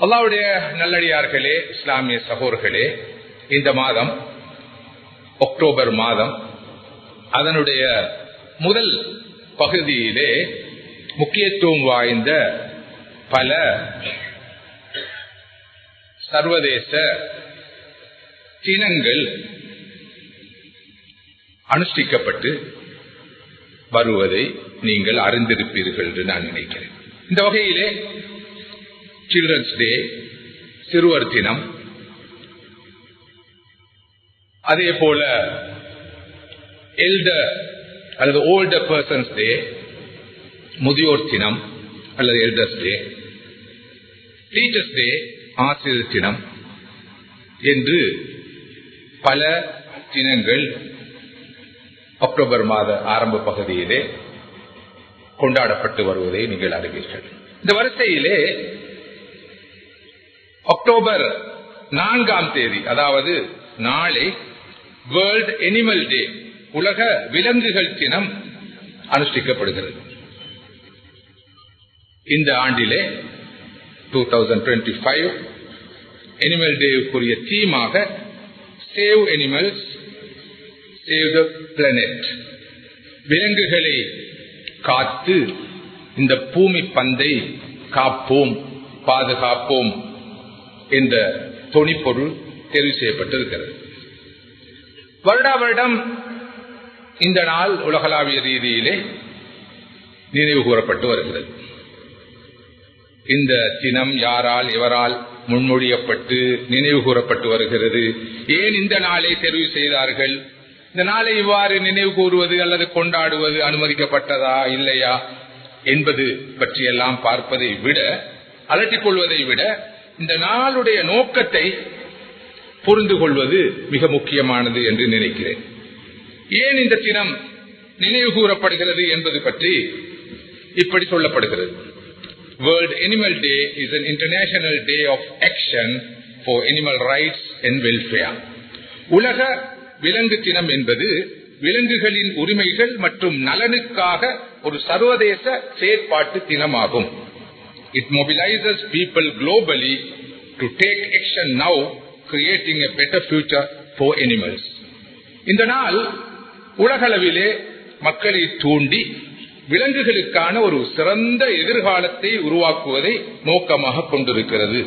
அல்லாவுடைய நல்லடியார்களே இஸ்லாமிய சகோர்களே இந்த மாதம் அக்டோபர் மாதம் அதனுடைய முதல் பகுதியிலே முக்கியத்துவம் வாய்ந்த பல சர்வதேச தினங்கள் அனுஷ்டிக்கப்பட்டு வருவதை நீங்கள் அறிந்திருப்பீர்கள் என்று நான் நினைக்கிறேன். இந்த வகையிலே சில்ட்ரன்ஸ் டே சிறுவர் தினம். அதே போல எல்டர் அல்லது ஓல்டர் பர்சன்ஸ் டே முதியோர் தினம் அல்லது எல்டர்ஸ் டே டீச்சர்ஸ் டே ஆசிரியர் தினம். என்று பல தினங்கள் அக்டோபர் மாத ஆரம்ப பகுதியிலே கொண்டாடப்பட்டு வருவதை நீங்கள் அறிவீர்கள். இந்த வரிசையிலே அக்டோபர் நான்காம் தேதி அதாவது நாளை வேர்ல்ட் எனிமல் டே உலக விலங்குகள் தினம் அனுஷ்டிக்கப்படுகிறது. இந்த ஆண்டிலே two thousand twenty five animal டேவுக்குரிய தீமாக save animals save the planet விலங்குகளை காத்து இந்த பூமி பந்தை காப்போம் பாதுகாப்போம். என்ற தொனிப்பொருள் தெரிவு செய்யப்பட்டிருக்கிறது. வருடா வருடம் இந்த நாள் உலகளாவிய ரீதியிலே நினைவு கூறப்பட்டு வருகிறது. இந்த தினம் யாரால் எவரால் முன்மொழியப்பட்டு நினைவு கூறப்பட்டு வருகிறது? ஏன் இந்த நாளை தெரிவு செய்தார்கள்? இந்த நாளை இவ்வாறு நினைவு கூறுவது அல்லது கொண்டாடுவது அனுமதிக்கப்பட்டதா இல்லையா என்பது பற்றியெல்லாம் பார்ப்பதை விட அலட்டிக் கொள்வதை விட இந்த நாளுடைய நோக்கத்தை புரிந்து கொள்வது மிக முக்கியமானது என்று நினைக்கிறேன். ஏன் இந்த தினம் நினைவு கூறப்படுகிறது என்பது பற்றி இப்படி சொல்லப்படுகிறது. World Animal day is an international day of action for animal rights and welfare உலக விலங்கு தினம் என்பது விலங்குகளின் உரிமைகள் மற்றும் நலனுக்காக ஒரு சர்வதேச செயற்பாட்டு தினமாகும். It mobilises people globally to take action now creating a better future for animals இந்த நாள் உலகளவிலே மக்களை தூண்டி விலங்குகளுக்கான ஒரு சிறந்த எதிர்காலத்தை உருவாக்குவதை நோக்கமாக கொண்டிருக்கிறது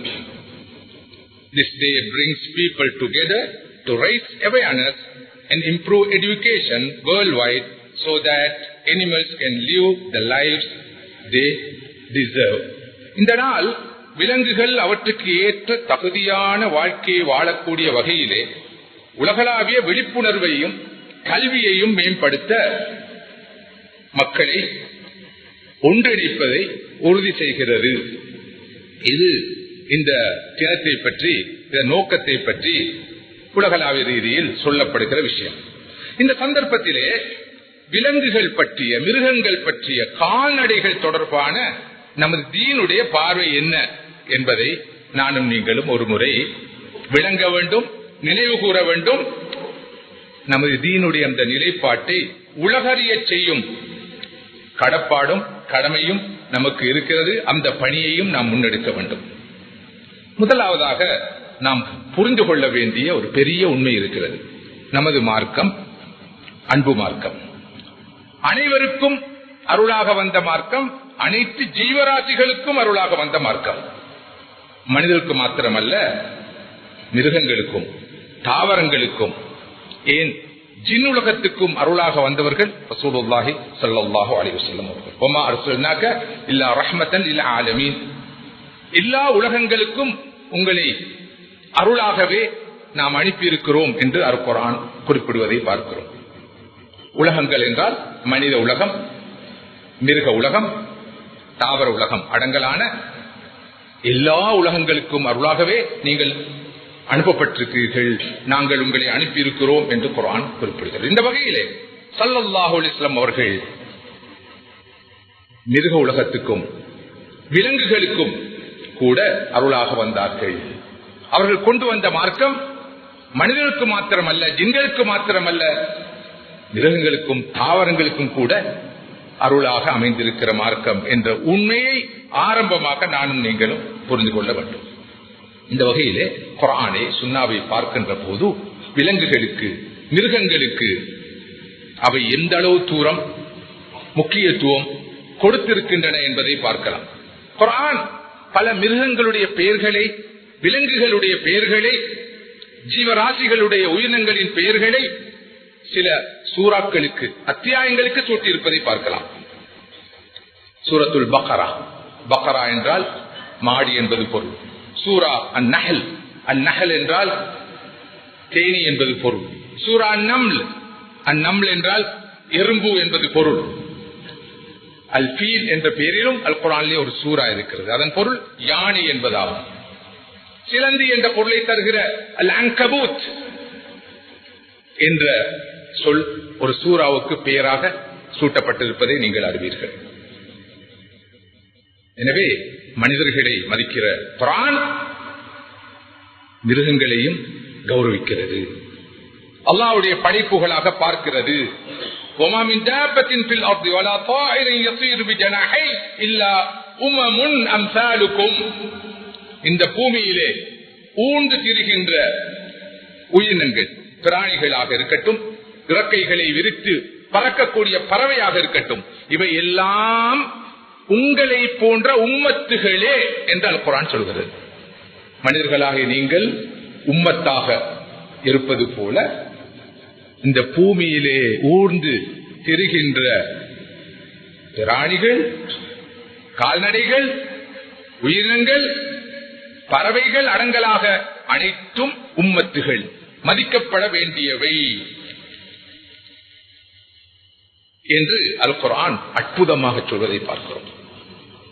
this day brings people together to raise awareness and improve education worldwide so that animals can live the lives they deserve. இந்த நாள் விலங்குகள் அவற்றுக்கு ஏற்ற தகுதியான வாழ்க்கையை வாழக்கூடிய வகையிலே உலகளாவிய விழிப்புணர்வையும் கல்வியையும் மேம்படுத்த மக்களை ஒன்றிணைப்பதை உறுதி செய்கிறது. இது இந்த தினத்தை பற்றி இந்த நோக்கத்தை பற்றி உலகளாவிய ரீதியில் சொல்லப்படுகிற விஷயம். இந்த சந்தர்ப்பத்திலே விலங்குகள் பற்றிய மிருகங்கள் பற்றிய கால்நடைகள் தொடர்பான நமது தீனுடைய பார்வை என்ன என்பதை நானும் நீங்களும் ஒரு முறை விளங்க வேண்டும் நினைவு கூற வேண்டும். நமது தீனுடைய அந்த நிலைப்பாட்டை உலகறிய செய்யும் கடப்பாடும் கடமையும் நமக்கு இருக்கிறது. அந்த பணியையும் நாம் முன்னெடுக்க வேண்டும். முதலாவதாக நாம் புரிந்து கொள்ள வேண்டிய ஒரு பெரிய உண்மை இருக்கிறது. நமது மார்க்கம் அன்பு மார்க்கம். அனைவருக்கும் அருளாக வந்த மார்க்கம் அனைத்து ஜீவராசிகளுக்கும் அருளாக வந்த மார்க்கம். மனிதருக்கு மாத்திரமல்ல மிருகங்களுக்கும் தாவரங்களுக்கும் ஏன் ஜின் உலகத்துக்கும் அருளாக வந்தவர்கள் ரசூலுல்லாஹி ஸல்லல்லாஹு அலைஹி வஸல்லம் அவர்கள். வமா அர்சல்னாக இல்லா ரஹ்மத்தன் லில் ஆலமீன். எல்லா உலகங்களுக்கும் உங்களை அருளாகவே நாம் அனுப்பியிருக்கிறோம் என்று அருக்குரான் குறிப்பிடுவதை பார்க்கிறோம். உலகங்கள் என்றால் மனித உலகம் மிருக உலகம் தாவர உலகம் அடங்கலான எல்லா உலகங்களுக்கும் அருளாகவே நீங்கள் அனுப்பப்பட்டிருக்கிறீர்கள். நாங்கள் உங்களை அனுப்பியிருக்கிறோம் என்று குரான் குறிப்பிடுகிறது. இந்த வகையிலே சல்லல்லாஹு இஸ்லாம் அவர்கள் மிருக உலகத்துக்கும் விலங்குகளுக்கும் கூட அருளாக வந்தார்கள். அவர்கள் கொண்டு வந்த மார்க்கம் மனிதனுக்கு மாத்திரமல்ல ஜிங்களுக்கு மாத்திரமல்ல மிருகங்களுக்கும் தாவரங்களுக்கும் கூட அருளாக அமைந்திருக்கிற மார்க்கம் என்ற உண்மையை ஆரம்பமாக நானும் நீங்களும் புரிந்து கொள்ள வேண்டும். இந்த வகையிலே குரானை சுண்ணாவை பார்க்கின்ற போது விலங்குகளுக்கு மிருகங்களுக்கு அவை எந்த அளவு தூரம் முக்கியத்துவம் கொடுத்திருக்கின்றன என்பதை பார்க்கலாம். குரான் பல மிருகங்களுடைய பெயர்களை விலங்குகளுடைய பெயர்களை ஜீவராசிகளுடைய உயிரினங்களின் பெயர்களை சில சூறாக்களுக்கு அத்தியாயங்களுக்கு சூட்டியிருப்பதை பார்க்கலாம். சூரத்துல் பக்கரா. பக்கரா என்றால் மாடி என்பது பொருள். சூரா அந்நகல் அந்நகல் என்றால் தேனி என்பது பொருள். சூரா அந்நம்ல். அந்நம்ல் என்றால் எறும்பு என்பது பொருள். அல் ஃபீல் என்ற பெயரிலும் அல் குரானிலே ஒரு சூறா இருக்கிறது. அதன் பொருள் யானை என்பதாகும். சிலந்தி என்ற பொருளை தருகிற அல் அங்கபூத் என்ற சொல் ஒரு சூறாவுக்கு பெயராக சூட்டப்பட்டிருப்பதை நீங்கள் அறிவீர்கள். எனவே மனிதர்களை மதிக்கிற குரான் மிருகங்களையும் கௌரவிக்கிறது. அல்லாவுடைய படைப்புகளாக பார்க்கிறது. இந்த பூமியிலே ஊண்டு திரிகின்ற உயிரினங்கள் பிராணிகளாக இருக்கட்டும் இறக்கைகளை விரித்து பறக்கக்கூடிய பறவையாக இருக்கட்டும். இவை எல்லாம் உங்களை போன்ற உம்மத்துகளே என்றால் குரான் சொல்கிறது. மனிதர்களாக நீங்கள் உம்மத்தாக இருப்பது போல இந்த பூமியிலே ஊர்ந்து திரிகின்ற பிராணிகள் கால்நடைகள் உயிரினங்கள் பறவைகள் அடங்கலாக அனைத்தும் உம்மத்துகள். மதிக்கப்பட வேண்டியவை. என்று அல் குரான் அற்புதமாக சொல்வதை பார்க்கிறோம்.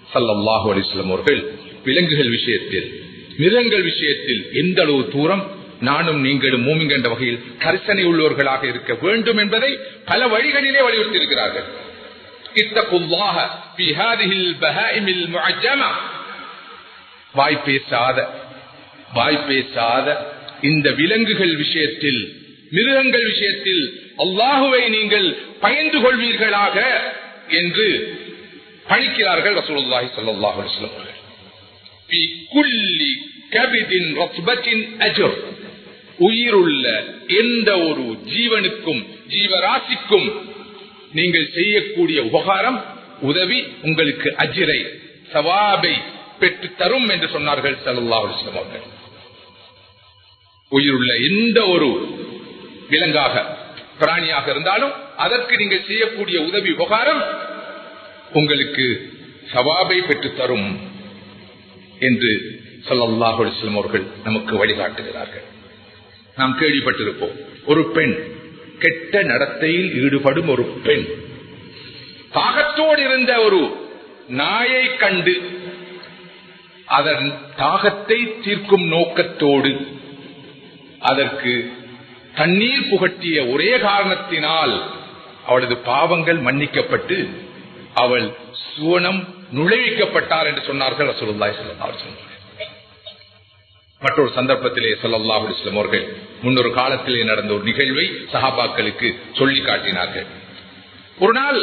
சல்லல்லாஹு அலிஸ்லம் அவர்கள் விலங்குகள் விஷயத்தில் மிருகங்கள் விஷயத்தில் எந்த அளவு தூரம் நானும் நீங்களும் மூமிங் என்ற வகையில் கரிசனை உள்ளவர்களாக இருக்க வேண்டும் என்பதை பல வழிகளிலே வலியுறுத்தி இருக்கிறார்கள் வாய் பேசாத வாய் பேசாத இந்த விலங்குகள் விஷயத்தில் மிருகங்கள் விஷயத்தில் அல்லாஹுவை நீங்கள் பயந்து கொள்வீர்களாக என்று பணிக்கிறார்கள் ரசூலுல்லாஹி ஸல்லல்லாஹு அலைஹி வஸல்லம் அவர்கள். உயிருள்ள எந்த ஒரு ஜீவனுக்கும் ஜீவராசிக்கும் நீங்கள் செய்யக்கூடிய உபகாரம் உதவி உங்களுக்கு அஜிரை சவாபை பெற்று தரும் என்று சொன்னார்கள் சல்லா அவர்கள். உயிருள்ள எந்த ஒரு விலங்காக பிராணியாக இருந்தாலும் அதற்கு நீங்கள் செய்யக்கூடிய உதவி உபகாரம் உங்களுக்கு சவாபை பெற்று தரும் என்று சொல்லல்லாஹு அலிஸ்லம் அவர்கள் நமக்கு வழிகாட்டுகிறார்கள். நாம் கேள்விப்பட்டிருப்போம் ஒரு பெண் கெட்ட நடத்தையில் ஈடுபடும் ஒரு பெண் தாகத்தோடு இருந்த ஒரு நாயை கண்டு அதன் தாகத்தை தீர்க்கும் நோக்கத்தோடு அதற்கு தண்ணீர் புகட்டிய ஒரே காரணத்தினால் அவளது பாவங்கள் மன்னிக்கப்பட்டு அவள் சுவனம் நுழைவிக்கப்பட்டார் என்று சொன்னார்கள் ரசூலுல்லாஹி ஸல்லல்லாஹு மற்றொரு சந்தர்ப்பத்திலே ஸல்லல்லாஹு அலைஹி அவர்கள் முன்னொரு காலத்திலே நடந்த ஒரு நிகழ்வை சஹாபாக்களுக்கு சொல்லி காட்டினார்கள். ஒரு நாள்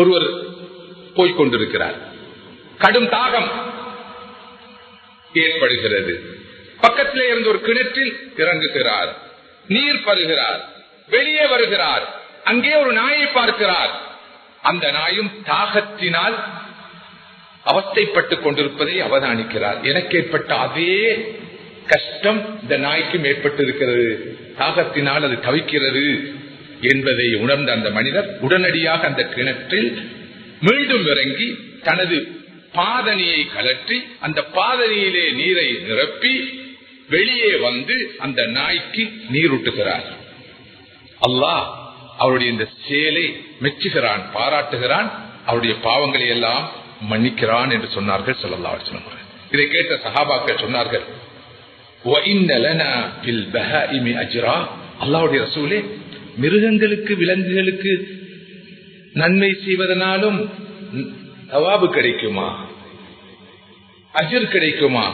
ஒருவர் போய்கொண்டிருக்கிறார் கடும் தாகம் ஏற்படுகிறது. பக்கத்திலே இருந்த ஒரு கிணற்றில் இறங்குகிறார். நீர் பருகிறார். வெளியே வருகிறார். அங்கே ஒரு நாயை பார்க்கிறார். அந்த நாயும் தாகத்தினால் அவஸ்தைப்பட்டுக் கொண்டிருப்பதை அவதானிக்கிறார். எனக்கு ஏற்பட்ட அதே கஷ்டம் இந்த நாய்க்கும் ஏற்பட்டிருக்கிறது தாகத்தினால் அது தவிக்கிறது என்பதை உணர்ந்த அந்த மனிதர் உடனடியாக அந்த கிணற்றில் மீண்டும் இறங்கி தனது பாதனியை கலற்றி அந்த பாதனியிலே நீரை நிரப்பி வெளியே வந்து அந்த நாய்க்கு நீரூட்டுகிறார் அல்லாஹ் அவருடைய இந்த செயலை மெச்சுகிறான் பாராட்டுகிறான் அவருடைய பாவங்களை எல்லாம் மன்னிக்கிறான் என்று சொன்னார்கள் சொல்லல்லா சொன்னார்கள் இதை கேட்ட சஹாபாக்கள் சொன்னார்கள் அல்லாவுடைய ரசூலே மிருகங்களுக்கு விலங்குகளுக்கு நன்மை செய்வதனாலும் நவாபு கிடைக்குமா? அஜிர் கிடைக்குமா?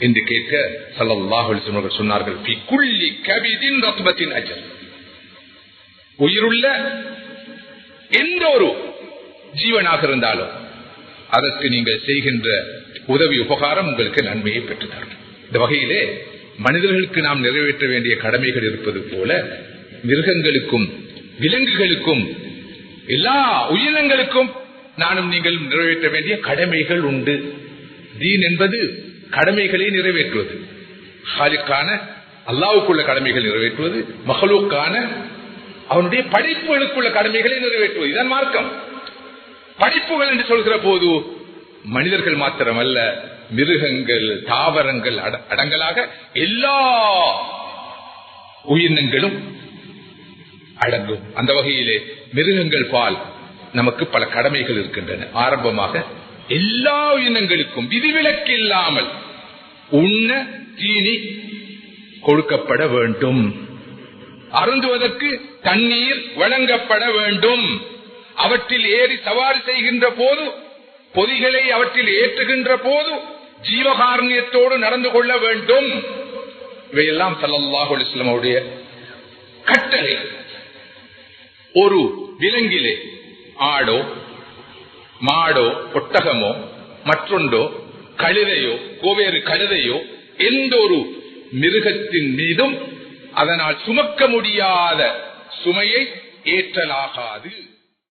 என்று கேட்க சல்லாஹ் சொன்னார்கள் அஜர். உயிருள்ள எந்த ஒரு ஜீவனாக இருந்தாலும் அதற்கு நீங்கள் செய்கின்ற உதவி உபகாரம் உங்களுக்கு நன்மையை பெற்றுத்தரும் இந்த வகையிலே மனிதர்களுக்கு நாம் நிறைவேற்ற வேண்டிய கடமைகள் இருப்பது போல மிருகங்களுக்கும் விலங்குகளுக்கும் எல்லா உயிரினங்களுக்கும் நானும் நீங்கள் நிறைவேற்ற வேண்டிய கடமைகள் உண்டு. தீன் என்பது கடமைகளை நிறைவேற்றுவது. ஹாலிக்கான அல்லாவுக்குள்ள கடமைகள் நிறைவேற்றுவது மகளுக்கான அவனுடைய படைப்புகளுக்குள்ள கடமைகளை நிறைவேற்றுவது. இதன் மார்க்கம். படைப்புகள் என்று சொல்கிற போது மனிதர்கள் மாத்திரமல்ல மிருகங்கள் தாவரங்கள் அட- அடங்கலாக எல்லா உயிரினங்களும் அடங்கும். அந்த வகையிலே மிருகங்கள் பால் நமக்கு பல கடமைகள் இருக்கின்றன. ஆரம்பமாக எல்லா உயிரினங்களுக்கும் விதிவிலக்கு இல்லாமல் உண்ண தீனி கொடுக்கப்பட வேண்டும். அருந்துவதற்கு தண்ணீர் வழங்கப்பட வேண்டும். அவற்றில் ஏறி சவாரி செய்கின்ற போது பொதிகளை அவற்றில் ஏற்றுகின்ற போது ஜீவகாரண்யத்தோடு நடந்து கொள்ள வேண்டும். இவையெல்லாம் சல்லல்லாஹு கட்டளை ஒரு விலங்கிலே ஆடோ மாடோ ஒட்டகமோ மற்றொண்டோ கழுதையோ கோவேறு கழுதையோ எந்த ஒரு மிருகத்தின் மீதும் அதனால் சுமக்க முடியாத சுமையை ஏற்றலாகாது.